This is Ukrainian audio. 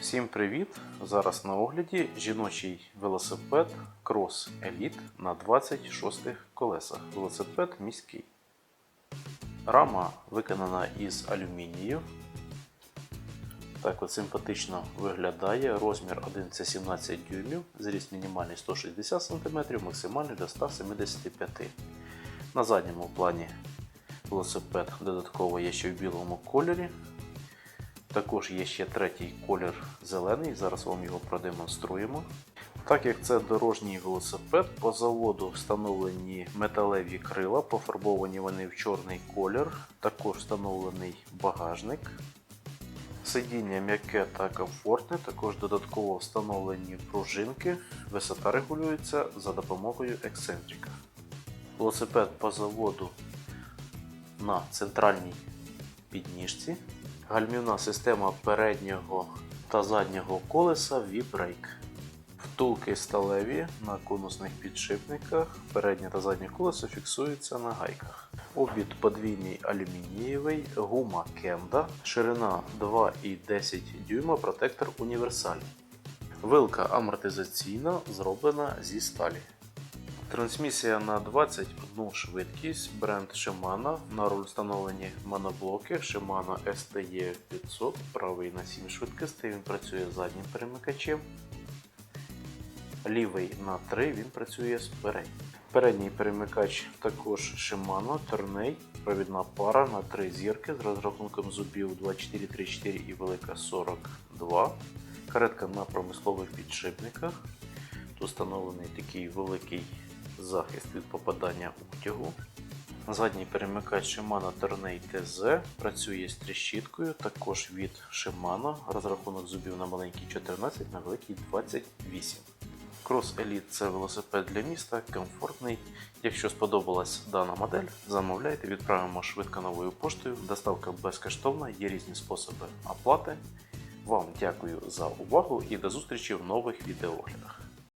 Всім привіт! Зараз на огляді жіночий велосипед Cross Elite на 26 колесах. Велосипед міський. Рама виконана із алюмінію. Так от симпатично виглядає. Розмір 1 це 17 дюймів, зріст мінімальний 160 см, максимальний до 175 см. На задньому плані велосипед додатково є ще в білому кольорі. Також є ще третій колір зелений, зараз вам його продемонструємо. Так як це дорожній велосипед, по заводу встановлені металеві крила, пофарбовані вони в чорний колір, також встановлений багажник. Сидіння м'яке та комфортне, також додатково встановлені пружинки, висота регулюється за допомогою ексцентрика. Велосипед по заводу на центральній підніжці. Гальмівна система переднього та заднього колеса V-Brake. Втулки сталеві на конусних підшипниках. Переднє та заднє колесо фіксуються на гайках. Обід подвійний алюмінієвий, гума Кенда, ширина 2,10 дюйма, протектор універсальний. Вилка амортизаційна, зроблена зі сталі. Трансмісія на 21 швидкість, бренд Shimano, на руль встановлені моноблоки Shimano STE 500, правий на 7 швидкостей, він працює заднім перемикачем. Лівий на 3 він працює з переднім. Передній перемикач також Shimano, Tourney, провідна пара на 3 зірки з розрахунком зубів 2434 і велика 42. Каретка на промислових підшипниках. Тут встановлений такий великий захист від попадання утягу. Задній перемикач Shimano Tourney TZ працює з тріщіткою, також від Shimano. Розрахунок зубів на маленький 14, на великий 28. Cross Elite це велосипед для міста, комфортний. Якщо сподобалась дана модель, замовляйте, відправимо швидко новою поштою. Доставка безкоштовна, є різні способи оплати. Вам дякую за увагу і до зустрічі в нових відеооглядах.